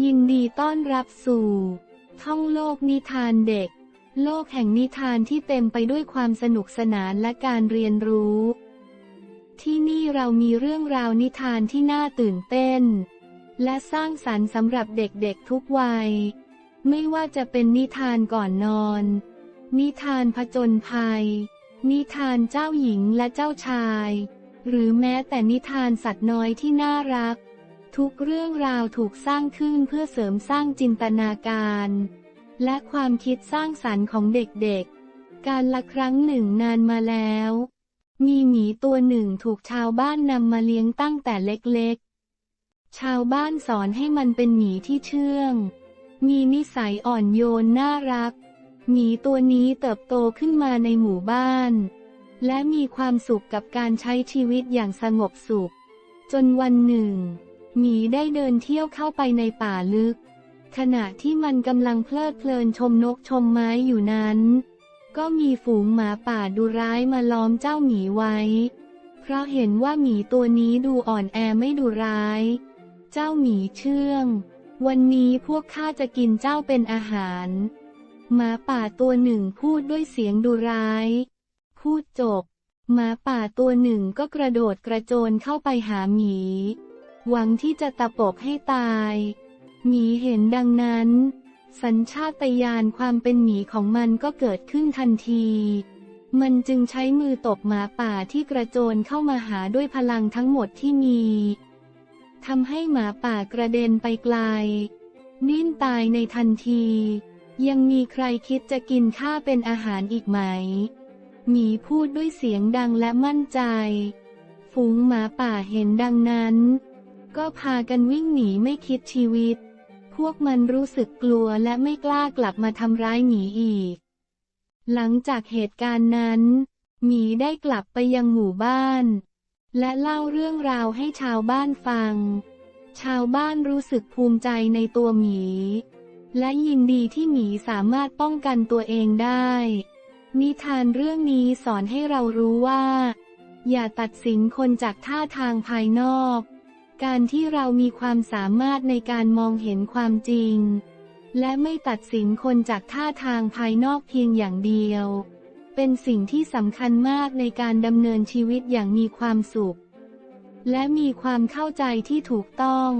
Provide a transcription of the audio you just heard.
ยินดีต้อนรับสู่ ท่องโลกนิทานเด็ก โลกแห่งนิทานที่เต็มไปด้วยความสนุกสนานและการเรียนรู้ ที่นี่เรามีเรื่องราวนิทานที่น่าตื่นเต้น และสร้างสรรค์สำหรับเด็กๆทุกวัย ไม่ว่าจะเป็นนิทานก่อนนอน นิทานผจญภัย นิทานเจ้าหญิงและเจ้าชาย หรือแม้แต่นิทานสัตว์น้อยที่น่ารัก ทุกเรื่องราวถูกสร้างขึ้นเพื่อเสริมสร้างจินตนาการ และความคิดสร้างสรรค์ของเด็กๆ การละครั้งหนึ่งนานมาแล้ว มีหมีตัวหนึ่งถูกชาวบ้านนำมาเลี้ยงตั้งแต่เล็กๆ ชาวบ้านสอนให้มันเป็นหมีที่เชื่อง มีนิสัยอ่อนโยนน่ารัก หมีตัวนี้เติบโตขึ้นมาในหมู่บ้าน และมีความสุขกับการใช้ชีวิตอย่างสงบสุข จนวันหนึ่ง หมีได้เดินเที่ยวเข้าไปในป่าลึก ขณะที่มันกำลังเพลิดเพลินชมนกชมไม้อยู่นั้น ก็มีฝูงหมาป่าดุร้ายมาล้อมเจ้าหมีไว้ เพราะเห็นว่าหมีตัวนี้ดูอ่อนแอไม่ดุร้าย เจ้าหมีเชื่อง วันนี้พวกข้าจะกินเจ้าเป็นอาหาร หมาป่าตัวหนึ่งพูดด้วยเสียงดุร้าย พูดจบหมาป่าตัวหนึ่งก็กระโดดกระโจนเข้าไปหาหมี หวังที่จะตะปบให้ตายหมีเห็นดังนั้น สัญชาตญาณความเป็นหมีของมันก็เกิดขึ้นทันที มันจึงใช้มือตบหมาป่าที่กระโจนเข้ามาหาด้วยพลังทั้งหมดที่มีทำให้หมาป่ากระเด็นไปไกล นิ่นตายในทันที ยังมีใครคิดจะกินข้าเป็นอาหารอีกไหม หมีพูดด้วยเสียงดังและมั่นใจ ฝูงหมาป่าเห็นดังนั้น ก็พากันวิ่งหนีไม่คิดชีวิต พวกมันรู้สึกกลัวและไม่กล้ากลับมาทำร้ายหมีอีก หลังจากเหตุการณ์นั้น หมีได้กลับไปยังหมู่บ้าน และเล่าเรื่องราวให้ชาวบ้านฟัง ชาวบ้านรู้สึกภูมิใจในตัวหมี และยินดีที่หมีสามารถป้องกันตัวเองได้ นิทานเรื่องนี้สอนให้เรารู้ว่า อย่าตัดสินคนจากท่าทางภายนอก การที่เรามีความสามารถในการมองเห็นความจริง และไม่ตัดสินคนจากท่าทางภายนอกเพียงอย่างเดียว เป็นสิ่งที่สำคัญมากในการดำเนินชีวิตอย่างมีความสุข และมีความเข้าใจที่ถูกต้อง